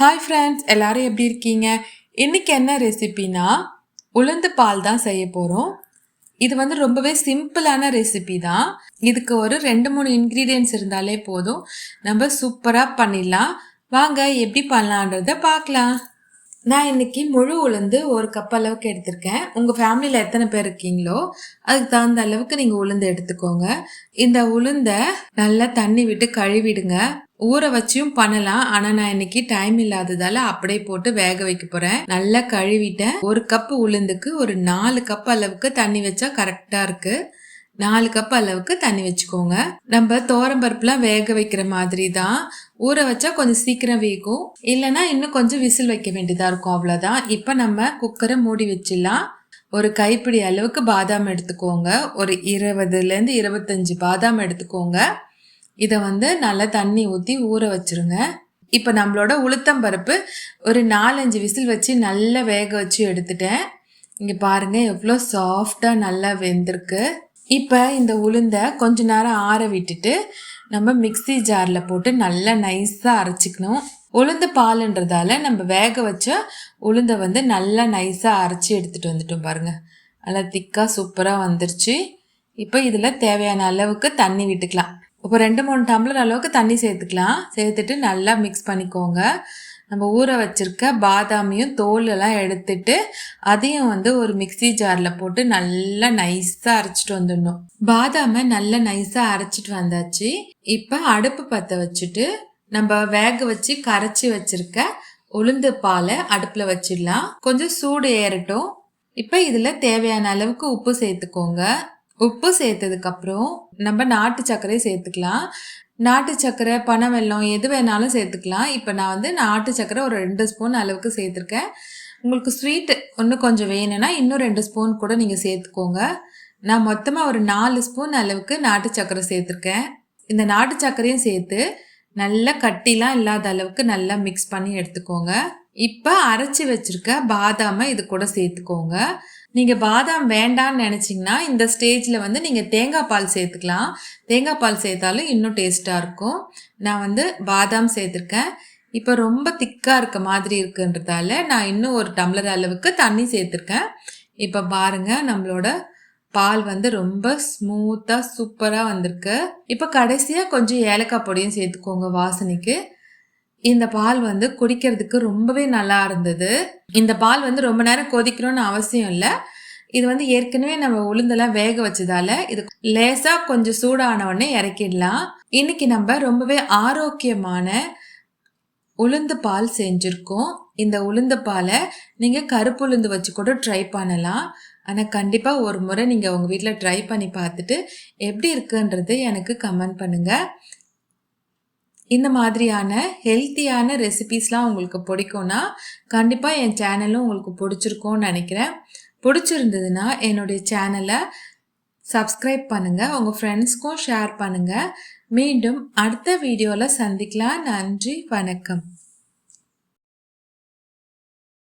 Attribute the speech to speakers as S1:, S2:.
S1: Hi friends எல்லாரும் எப்படி இருக்கீங்க? இன்னைக்கு என்ன ரெசிபினா உளுந்து பால் தான் செய்ய போகிறோம் இது வந்து ரொம்பவே சிம்பிளான ரெசிபி தான். இதுக்கு ஒரு ரெண்டு மூணு இன்க்ரீடியன்ஸ் இருந்தாலே போதும். நம்ம சூப்பராக பண்ணிடலாம். வாங்க எப்படி பண்ணலான்றத பார்க்கலாம். நான் இன்றைக்கி முழு உளுந்து ஒரு கப் அளவுக்கு எடுத்திருக்கேன். உங்கள் ஃபேமிலியில் எத்தனை பேர் இருக்கீங்களோ அதுக்கு தகுந்த அளவுக்கு நீங்கள் உளுந்து எடுத்துக்கோங்க. இந்த உளுந்தை நல்லா தண்ணி விட்டு கழுவிடுங்க. ஊற வச்சியும் பண்ணலாம். ஆனால் நான் இன்னைக்கு டைம் இல்லாததால அப்படியே போட்டு வேக வைக்க போகிறேன் நல்லா கழுவிட்டேன். ஒரு கப் உளுந்துக்கு ஒரு நாலு கப் அளவுக்கு தண்ணி வச்சா கரெக்டாக இருக்குது நாலு கப் அளவுக்கு தண்ணி வச்சுக்கோங்க. நம்ம தோரம்பருப்புலாம் வேக வைக்கிற மாதிரி தான். ஊற வச்சா கொஞ்சம் சீக்கிரம் வேகும். இல்லைன்னா இன்னும் கொஞ்சம் விசில் வைக்க வேண்டியதாக இருக்கும். அவ்வளோதான் இப்போ நம்ம குக்கரை மூடி வச்சிடலாம். ஒரு கைப்பிடி அளவுக்கு பாதாம் எடுத்துக்கோங்க. ஒரு இருபதுலேருந்து இருபத்தஞ்சி பாதாம் எடுத்துக்கோங்க. இதை வந்து நல்லா தண்ணி ஊற்றி ஊற வச்சிருங்க. இப்போ நம்மளோட உளுத்தம்பருப்பு ஒரு நாலஞ்சு விசில் வச்சு நல்லா வேக வச்சு எடுத்துட்டேன். இங்கே பாருங்கள் எவ்வளோ சாஃப்டாக நல்லா வெந்திருக்கு. இப்போ இந்த உளுந்தை கொஞ்ச நேரம் ஆற விட்டுட்டு நம்ம மிக்சி ஜாரில் போட்டு நல்லா நைஸாக அரைச்சிக்கணும். உளுந்து பாலுன்றதால நம்ம வேக வச்ச உளுந்தை வந்து நல்லா நைஸாக அரைச்சி எடுத்துகிட்டு வந்துட்டோம் பாருங்கள் நல்லா திக்காக சூப்பராக வந்துருச்சு. இப்போ இதில் தேவையான அளவுக்கு தண்ணி விட்டுக்கலாம். இப்போ ரெண்டு மூணு டம்ளர் அளவுக்கு தண்ணி சேர்த்துக்கலாம். சேர்த்துட்டு நல்லா மிக்ஸ் பண்ணிக்கோங்க. நம்ம ஊற வச்சிருக்க பாதாமியும் தோலெல்லாம் எடுத்துட்டு அதையும் வந்து ஒரு மிக்சி ஜாரில் போட்டு நல்லா நைஸாக அரைச்சிட்டு வந்துடணும். பாதாமை நல்லா நைஸாக அரைச்சிட்டு வந்தாச்சு. இப்போ அடுப்பு பற்ற வச்சுட்டு நம்ம வேக வச்சு கரைச்சி வச்சிருக்க உளுந்து பாலை அடுப்பில் வச்சிடலாம். கொஞ்சம் சூடு ஏறட்டும். இப்போ இதில் தேவையான அளவுக்கு உப்பு சேர்த்துக்கோங்க. உப்பு சேர்த்ததுக்கப்புறம் நம்ம நாட்டு சர்க்கரையை சேர்த்துக்கலாம். நாட்டு சர்க்கரை பனை வெல்லம் எது வேணாலும் சேர்த்துக்கலாம். இப்போ நான் வந்து நாட்டு சர்க்கரை ஒரு ரெண்டு ஸ்பூன் அளவுக்கு சேர்த்துருக்கேன். உங்களுக்கு ஸ்வீட்டு இன்னும் கொஞ்சம் வேணும்னா இன்னும் ரெண்டு ஸ்பூன் கூட நீங்கள் சேர்த்துக்கோங்க. நான் மொத்தமாக ஒரு நாலு ஸ்பூன் அளவுக்கு நாட்டு சர்க்கரை சேர்த்துருக்கேன். இந்த நாட்டு சர்க்கரையும் சேர்த்து நல்லா கட்டிலாம் இல்லாத அளவுக்கு நல்லா மிக்ஸ் பண்ணி எடுத்துக்கோங்க. இப்போ அரைச்சி வச்சுருக்க பாதாமை இது கூட சேர்த்துக்கோங்க. நீங்கள் பாதாம் வேண்டான்னு நினச்சிங்கன்னா இந்த ஸ்டேஜில் வந்து நீங்கள் தேங்காய் பால் சேர்த்துக்கலாம். தேங்காய் பால் சேர்த்தாலும் இன்னும் டேஸ்ட்டாக இருக்கும். நான் வந்து பாதாம் சேர்த்துருக்கேன். இப்போ ரொம்ப திக்காக இருக்க மாதிரி இருக்குன்றதால நான் இன்னும் ஒரு டம்ளர் அளவுக்கு தண்ணி சேர்த்துருக்கேன். இப்போ பாருங்கள் நம்மளோட பால் வந்து ரொம்ப ஸ்மூத்தாக சூப்பராக வந்திருக்கு. இப்போ கடைசியாக கொஞ்சம் ஏலக்காய் பொடியும் சேர்த்துக்கோங்க வாசனைக்கு. இந்த பால் வந்து குடிக்கிறதுக்கு ரொம்பவே நல்லா இருந்தது. இந்த பால் வந்து ரொம்ப நேரம் கொதிக்கணும்னு அவசியம் இல்லை. இது வந்து ஏற்கனவே நம்ம உளுந்தெல்லாம் வேக வச்சதால இது லேசா கொஞ்சம் சூடான உடனே இறக்கிடலாம். இன்னைக்கு நம்ம ரொம்பவே ஆரோக்கியமான உளுந்து பால் செஞ்சுருக்கோம். இந்த உளுந்து பாலை நீங்கள் கருப்பு உளுந்து வச்சு கூட ட்ரை பண்ணலாம். ஆனால் கண்டிப்பாக ஒரு முறை நீங்கள் உங்கள் வீட்டில் ட்ரை பண்ணி பார்த்துட்டு எப்படி இருக்குன்றது எனக்கு கமெண்ட் பண்ணுங்கள் இந்த மாதிரியான ஹெல்த்தியான ரெசிபீஸ்லாம் உங்களுக்கு பிடிக்கும்னா கண்டிப்பாக என் சேனலும் உங்களுக்கு பிடிச்சிருக்கோன்னு நினைக்கிறேன். பிடிச்சிருந்ததுன்னா என்னுடைய சேனலை சப்ஸ்கிரைப் பண்ணுங்கள் உங்கள் ஃப்ரெண்ட்ஸ்க்கும் ஷேர் பண்ணுங்கள் மீண்டும் அடுத்த வீடியோவில் சந்திக்கலாம். நன்றி வணக்கம்.